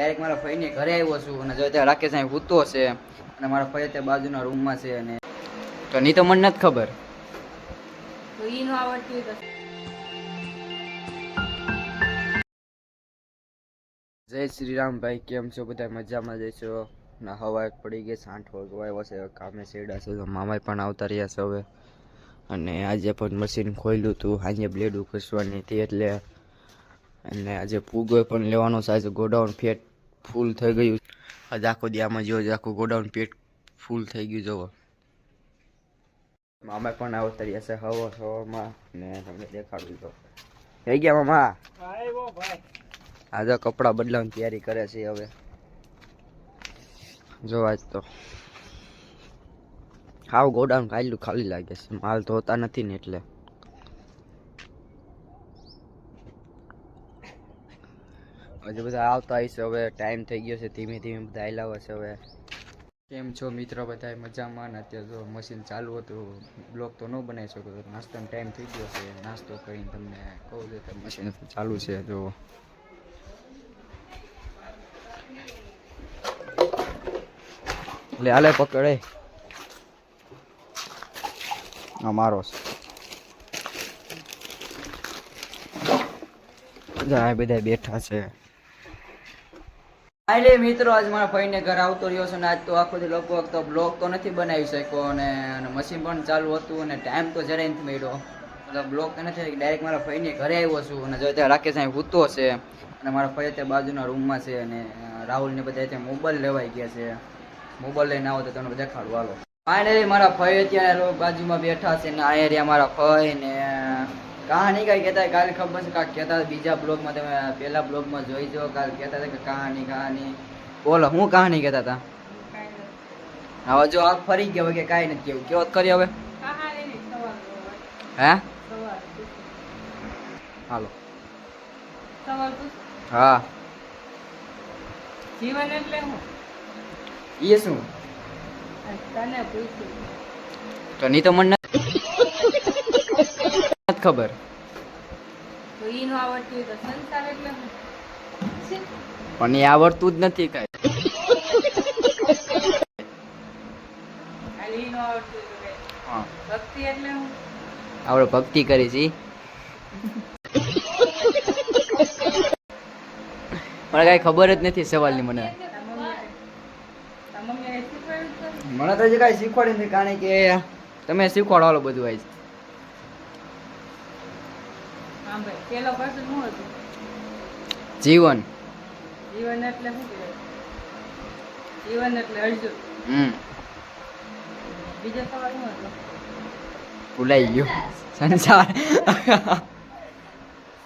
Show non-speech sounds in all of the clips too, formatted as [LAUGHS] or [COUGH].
Direct મારા ફઈને ઘરે આવ્યો છું અને જો ત્યાં રાકેશ અહીં સૂતો છે અને મારા ફઈ ત્યાં બાજુના રૂમમાં છે અને તો નહીં તો મને નથી ખબર. જય શ્રી રામ ભાઈ કેમ છો? બધા મજામાં જઈશો ના હવા પડી ગઈ છે આઠ વાગવા આવ્યો છે કામે સેડા છે તો મામાય પણ આવતા રહ્યા છે હવે. અને આજે પણ મશીન ખોલ્યું હતું આજે બ્લેડ ઉકસવાની હતી એટલે અને આજે પૂગો પણ લેવાનો છે આજે ગોડાઉન પેટ ફૂલ થઈ ગયું. આજે આખો દી આમાં જો આખું ગોડાઉન પેટ ફૂલ થઈ ગયું જોવો. મામા પણ આવતા રહ્યા છે હવા હવામાં. ને તમને દેખાડું તો થઈ ગયા મામા? આજે કપડાં બદલાવાની તૈયારી કરે છે હવે. જો આજ તો. હાવ ગોડાઉન ખાલી ખાલી લાગે છે. માલ ધોતા નથી ને એટલે. હજી બધા આવતા આવીશ હવે ટાઈમ થઈ ગયો છે, ધીમે ધીમે બધા આવેલા છે હવે. કેમ છો મિત્રો? બધા મજામાં? ને અત્યારે જો મશીન ચાલુ હતું. બ્લોક તો ન બનાવી શકો તો નાસ્તાનો ટાઈમ થઈ ગયો છે. નાસ્તો કરીને તમને કહું છું કે મશીન ચાલુ છે, જો. લે, હાલે, પકડે. આ મારો છે. બધા બેઠા છે. એટલે મિત્રો, આજ મારા ભાઈને ઘર આવતો રહ્યો છે ને આજ તો આખો લગભગ તો બ્લોગ તો નથી બનાવી શક્યો અને મશીન પણ ચાલુ હતું અને ટાઈમ તો જરાય નથી મળ્યો. મતલબ બ્લોગ તો નથી ડાયરેક્ટ મારા ભાઈને ઘરે આવ્યો છું અને જો ત્યાં રાકેશ અહીં સૂતો છે અને મારા ભાઈ ત્યાં બાજુના રૂમમાં છે અને રાહુલ ને બધા ત્યાં મોબાઈલ લેવાઈ ગયા છે. મોબાઈલ લઈને આવો તો તમને દેખાડું, હાલો. ફાઇનલી મારા ભાઈ અત્યારે બાજુમાં બેઠા છે ને આ એરિયા મારા ભાઈ ને કહાની કઈ કહેતા કાલે ખબર છે કાંઈક કહેતા બીજા બ્લોગમાં તમે પહેલા બ્લોગમાં જોઈ જો કાલે કહેતા હતા કે કહાની કહાની. બોલો હું કહાની કહેતા હતા? હવે જો આ ફરી ગયા કે કાંઈ નથી કેવું કેવો કરી હવે? હે? હાલો. હા. જીવન એટલે હું? એ શું? તને પૂછ્યું તો નહીં તો મને [LAUGHS] ખબર. તો ઈ નો આવડતું હોય તો સંસાર એટલે પણ એ આવડતું જ નથી કાંઈ. નો ભક્તિ એટલે આપણે ભક્તિ કરી છે મને કાંઈ ખબર જ નથી સવાલની મને. મમ્મીએ શીખવાડ્યું છે? મને તો હજી કાંઈ શીખવાડી નથી કારણ કે તમે શીખવાડો બધું આજ. શું હતું? જીવન. જીવન એટલે શું કહેવાય? જીવન એટલે અર્જુન. હમ. બીજો સવાલ શું હતો? ભૂલાઈ ગયો. સંસાર.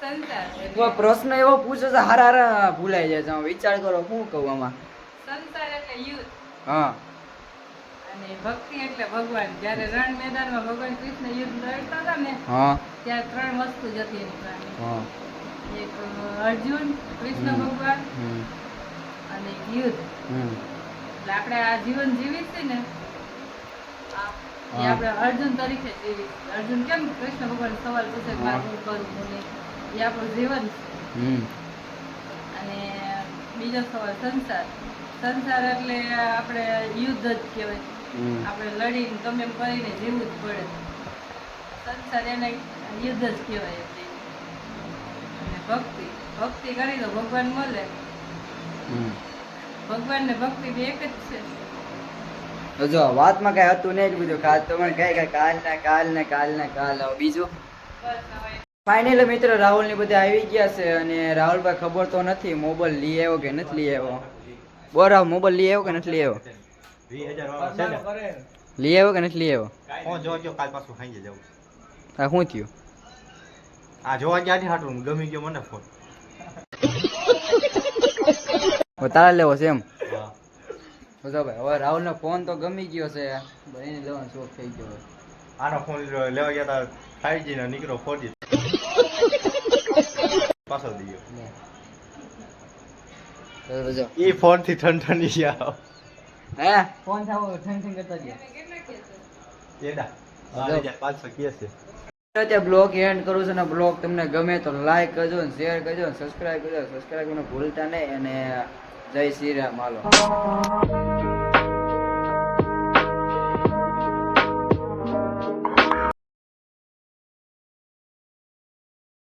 સંસાર. પ્રશ્ન એવો પૂછો છે હારા હારા ભૂલાઈ જાય છે. વિચાર કરો શું કહું આમાં? સંસાર એટલે યુદ્ધ. હા. અને ભક્તિ એટલે ભગવાન. જ્યારે રણ મેદાનમાં ભગવાન કૃષ્ણ યુદ્ધ લડતા હતા ને ત્યારે ત્રણ વસ્તુ જતી એની એક અર્જુન કૃષ્ણ ભગવાન અને યુદ્ધ. એટલે આપણે આ જીવન જીવી છે ને. આપણે અર્જુન તરીકે જીવી અર્જુન કેમ કૃષ્ણ ભગવાન સવાલ પૂછે મારું કરવું એ આપણું જીવન છે. અને બીજો સવાલ સંસાર. સંસાર એટલે આપણે યુદ્ધ જ કહેવાય. આપણે લડીને ગમે એમ કરીને જીવવું જ પડે. સંસાર એને યુદ્ધ જ કહેવાય એટલે અને ભક્તિ ભક્તિ કરી તો ભગવાન મળે. ભગવાન ને ભક્તિ બે એક જ છે. તો જો વાતમાં કઈ હતું નહીં બધું. કાલ તો મને કઈ કઈ કાલ ને કાલ ને કાલ ને કાલ હવે બીજું? ફાઇનલ મિત્ર ફાઇનલી મિત્રો રાહુલ ને બધા આવી ગયા છે અને રાહુલભાઈ ખબર તો નથી મોબાઈલ લઈ આવ્યો કે નથી લઈ આવ્યો? બોરા મોબાઈલ લઈ આવ્યો કે નથી લઈ આવ્યો? લઈ આવ્યો કે નથી લઈ આવ્યો? હું ગયો કાલ પાછું ખાઈ જવું આ શું થયું? આ જોવા ગયા નહીં હાટું ગમી ગયો મને ફોન. તારા લેવો છે એમ? જો ભાઈ હવે રાહુલ નો ફોન તો ગમી ગયો છે. એને લેવાનો શોખ થઈ ગયો આનો ફોન લેવા ગયા તા ફાઈવ જી નો નીકળો ફોર જી પાછો દઈ તો એ ફોનથી ઠંડી ગયા. હે? ફોન થાવ ઠંગ કરતા ગયા. બ્લોગ એન્ડ કરું છું ને બ્લોગ તમને ગમે તો લાઈક કરજો ને શેર કરજો ને સબસ્ક્રાઇબ કરજો. સબસ્ક્રાઇબ કરવાનું ભૂલતા નહીં અને જય શ્રી રામ હાલો.